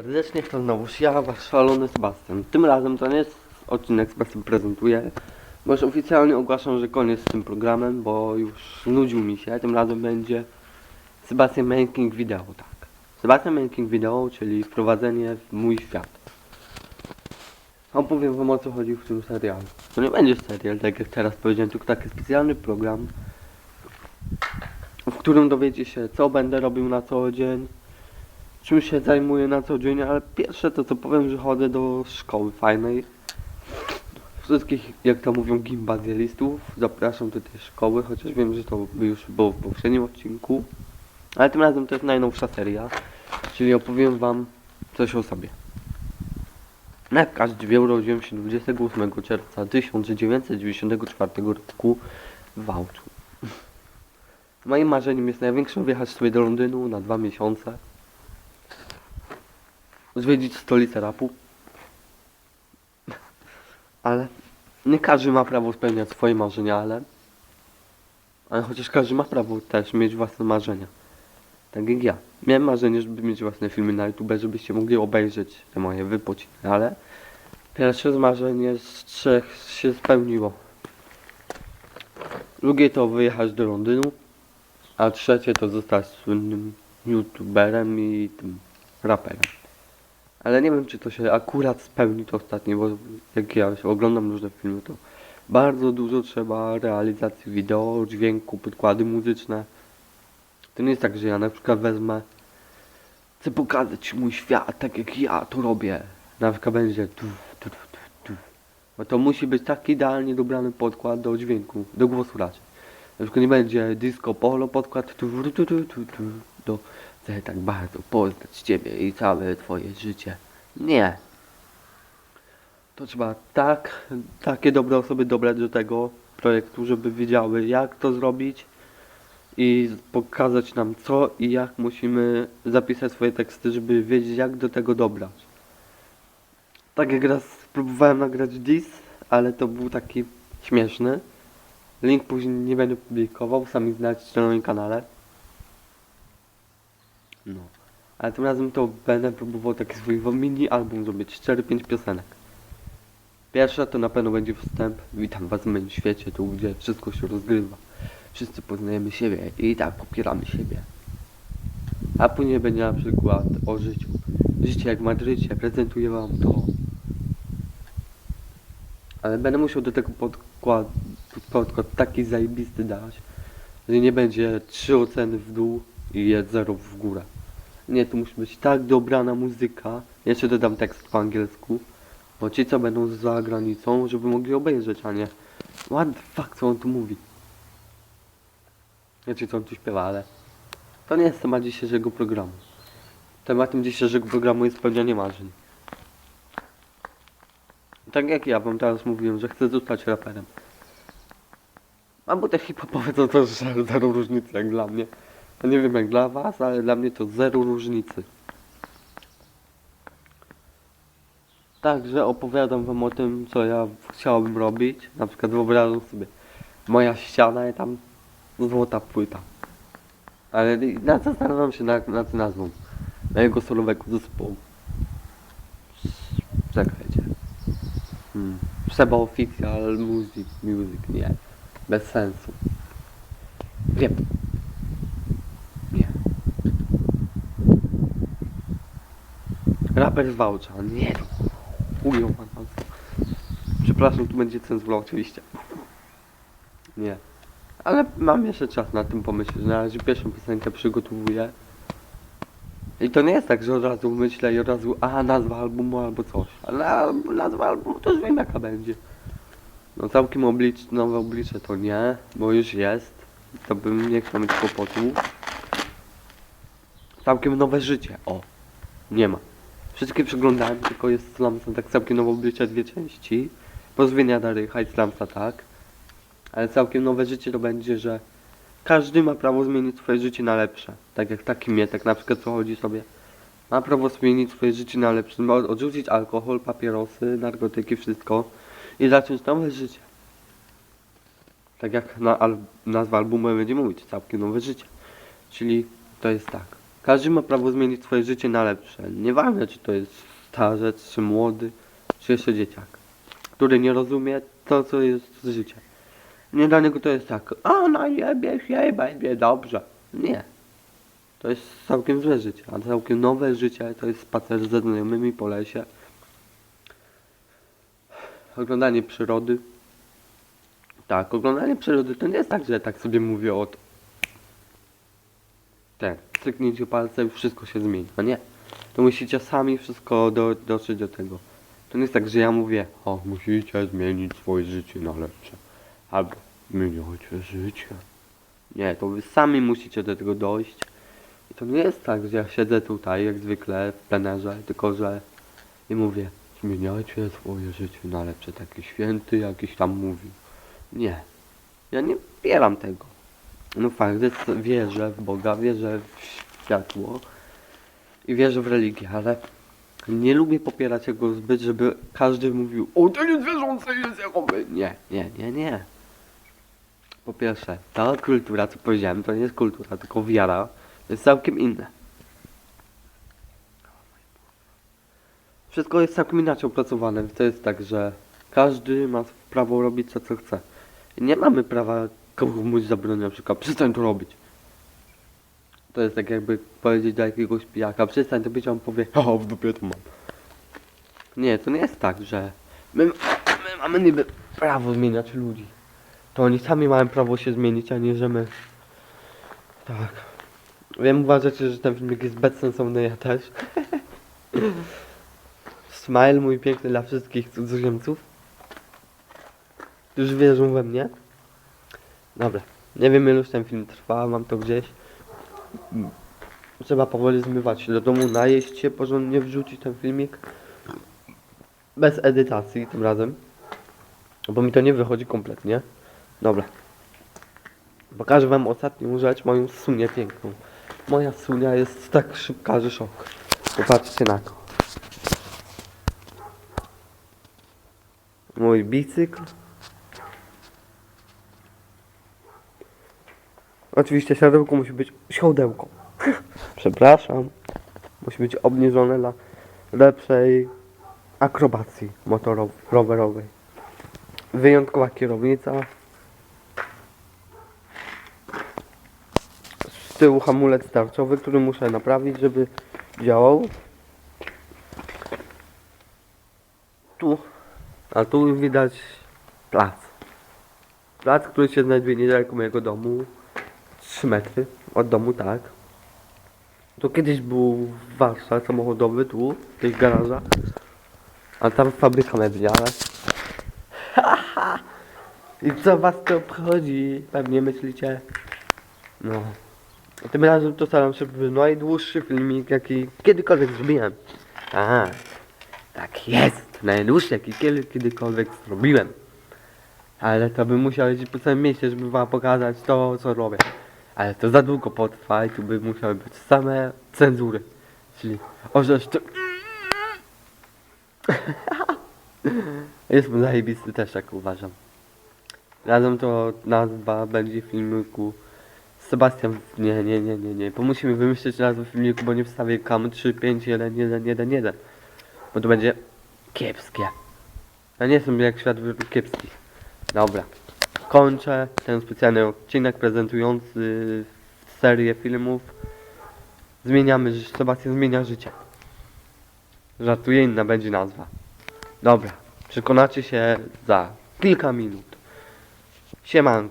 Serdecznie to znowu ja, wasz szalony Sebastian. Tym razem to nie jest odcinek Sebastian prezentuje, bo już oficjalnie ogłaszam, że koniec z tym programem, bo już nudził mi się. Tym razem będzie Sebastian Making Video, tak. Sebastian Making Video, czyli wprowadzenie w mój świat. Opowiem wam o co chodzi w tym serialu. To nie będzie serial, tak jak teraz powiedziałem, tylko taki specjalny program, w którym dowiecie się co będę robił na co dzień, czym się zajmuję na co dzień, ale pierwsze to co powiem, że chodzę do szkoły fajnej. Wszystkich, jak to mówią, gimbazjalistów zapraszam do tej szkoły, chociaż wiem, że to już było w poprzednim odcinku. Ale tym razem to jest najnowsza seria, czyli opowiem wam coś o sobie. No Jak każdy wie, urodziłem się 28 czerwca 1994 roku w Wałczu. Moim marzeniem jest największym wyjechać sobie do Londynu na dwa miesiące zwiedzić stolicę rapu. Ale nie każdy ma prawo spełniać swoje marzenia, ale... Ale chociaż każdy ma prawo też mieć własne marzenia. Tak jak ja. Miałem marzenie, żeby mieć własne filmy na YouTube, żebyście mogli obejrzeć te moje wypociny, ale... Pierwsze z marzeń z trzech się spełniło. Drugie to wyjechać do Londynu, a trzecie to zostać słynnym youtuberem i tym raperem. Ale nie wiem, czy to się akurat spełni to ostatnie, bo jak ja oglądam różne filmy, to bardzo dużo trzeba realizacji wideo, dźwięku, podkłady muzyczne. To nie jest tak, że ja na przykład wezmę, chcę pokazać mój świat, tak jak ja to robię. Na przykład będzie tu, tu, tu, tu. Bo to musi być tak idealnie dobrany podkład do dźwięku, do głosu raczej. Na przykład nie będzie disco polo podkład tu, tu, tu, tu, tu, do chcę tak bardzo poznać Ciebie i całe Twoje życie. Nie. To trzeba tak, takie dobre osoby dobrać do tego projektu, żeby wiedziały jak to zrobić i pokazać nam co i jak musimy zapisać swoje teksty, żeby wiedzieć jak do tego dobrać. Tak jak raz próbowałem nagrać dis, ale to był taki śmieszny. Link później nie będę publikował, sami znajdziecie na moim kanale. No. Ale tym razem to będę próbował taki swój mini album zrobić, 4-5 piosenek. Pierwsza to na pewno będzie wstęp. Witam was w moim świecie, tu gdzie wszystko się rozgrywa. Wszyscy poznajemy siebie i tak popieramy siebie. A później będzie na przykład o życiu. Życie jak w Madrycie, prezentuję wam to. Ale będę musiał do tego podkład, podkład taki zajebisty dać, że nie będzie trzy oceny w dół i jest zero w górę. Nie, tu musi być tak dobrana muzyka. Jeszcze dodam tekst po angielsku. Bo ci co będą za granicą, żeby mogli obejrzeć, a nie What the fuck, co on tu mówi? Wiecie co on tu śpiewa, ale to nie jest temat dzisiejszego programu. Tematem dzisiejszego programu jest spełnianie marzeń. Tak jak ja wam teraz mówiłem, że chcę zostać raperem. Albo te hip-hopowe to też zero różnicy jak dla mnie. Nie wiem jak dla was, ale dla mnie to zero różnicy. Także opowiadam wam o tym, co ja chciałbym robić. Na przykład wyobrażam sobie moja ściana i tam złota płyta. Ale na zastanawiam się nad, nad nazwą mojego solowego zespołu. Czekajcie. Hmm. Seba Official Music, Music, nie. Bez sensu. Wiem. Nie. Raper z Wałcza. Nie. Ujął pan pan. Przepraszam, tu będzie cenzura oczywiście. Nie. Ale mam jeszcze czas na tym pomyśleć. Na razie pierwszą piosenkę przygotowuję. I to nie jest tak, że od razu myślę i od razu, a nazwa albumu albo coś. Ale nazwa albumu to już wiem jaka będzie. No całkiem oblicz, nowe oblicze to nie, bo już jest. To bym nie chciał mieć kłopotu. Całkiem nowe życie, o. Nie ma. Wszystkie przeglądałem, tylko jest Slamsa tak całkiem nowe oblicze, dwie części. Pozwienia Dary, High Slamsa tak. Ale całkiem nowe życie to będzie, że każdy ma prawo zmienić swoje życie na lepsze. Tak jak taki mnie, tak na przykład co chodzi sobie. Ma prawo zmienić swoje życie na lepsze. Ma odrzucić alkohol, papierosy, narkotyki, wszystko. I zacząć nowe życie. Tak jak na al nazwa albumu będzie mówić, całkiem nowe życie. Czyli to jest tak. Każdy ma prawo zmienić swoje życie na lepsze. Nieważne, czy to jest starzec, czy młody, czy jeszcze dzieciak, który nie rozumie to, co jest z życia. Nie dla niego to jest tak, a na jebie się będzie dobrze. Nie. To jest całkiem złe życie, a całkiem nowe życie to jest spacer ze znajomymi po lesie. Oglądanie przyrody. Tak, oglądanie przyrody to nie jest tak, że tak sobie mówię o to. Ten, cyknięcie palcem wszystko się zmieni. No nie. To musicie sami wszystko do, dotrzeć do tego. To nie jest tak, że ja mówię, o, musicie zmienić swoje życie na lepsze. Albo zmieniajcie życie. Nie, to wy sami musicie do tego dojść. I to nie jest tak, że ja siedzę tutaj, jak zwykle, w plenerze, tylko że i mówię, zmieniajcie swoje życie na lepsze. Taki święty jakiś tam mówił. Nie. Ja nie wspieram tego. No fakt, wierzę w Boga, wierzę w światło i wierzę w religię, ale nie lubię popierać jego zbyt, żeby każdy mówił o to jest wierzący, jest Jehowy. Nie, nie, nie, nie. Po pierwsze, ta kultura, co powiedziałem, to nie jest kultura, tylko wiara. To jest całkiem inne. Wszystko jest całkiem inaczej opracowane. To jest tak, że każdy ma prawo robić co, co chce. Nie mamy prawa komuś zabronić na przykład przestań to robić. To jest tak jakby powiedzieć do jakiegoś pijaka przestań to być, on powie o w dupie to mam. Nie, to nie jest tak, że my, my mamy niby prawo zmieniać ludzi. To oni sami mają prawo się zmienić, a nie że my. Tak. Wiem, uważacie, że ten filmik jest bezsensowny, ja też. Smile mój piękny dla wszystkich cudzoziemców. Którzy wierzą we mnie. Dobra. Nie wiem ile już ten film trwa, mam to gdzieś. Trzeba powoli zmywać się do domu, najeść się, porządnie wrzucić ten filmik. Bez edytacji tym razem. Bo mi to nie wychodzi kompletnie. Dobra. Pokażę wam ostatnią rzecz, moją sunię piękną. Moja sunia jest tak szybka, że szok. Popatrzcie na to. Mój bicykl. Oczywiście siodełko musi być siodełko. Przepraszam. Musi być obniżone dla lepszej akrobacji motorowej, rowerowej. Wyjątkowa kierownica. Z tyłu hamulec tarczowy, który muszę naprawić, żeby działał. Tu. A tu widać plac. Plac, który się znajduje niedaleko mojego domu. 3 metry od domu, tak. To kiedyś był warsztat samochodowy tu, w tych garażach. A tam fabryka mebli, ale... I co was to obchodzi? Pewnie myślicie. No. A tym razem to staram się być najdłuższy filmik, jaki kiedykolwiek zrobiłem. A, tak jest. Najdłuższy, jaki kiedy, kiedykolwiek zrobiłem. Ale to by musiał być po całym mieście, żeby wam pokazać to, co robię. Ale to za długo potrwa i tu by musiały być same cenzury. Czyli orzesz to... Jest zajebisty też, tak uważam. Razem to nazwa będzie filmiku Sebastian... Nie, nie, nie, nie, nie. Bo musimy wymyślić nazwę filmiku, bo nie wstawię kam 3, 5, 1, 1, 1, 1. Bo to będzie kiepskie. Ja nie jestem jak świat kiepskich. Dobra. Kończę ten specjalny odcinek prezentujący serię filmów. Zmieniamy, Sebastian zmienia życie. Żartuję, inna będzie nazwa. Dobra. Przekonacie się za kilka minut. Siemanko.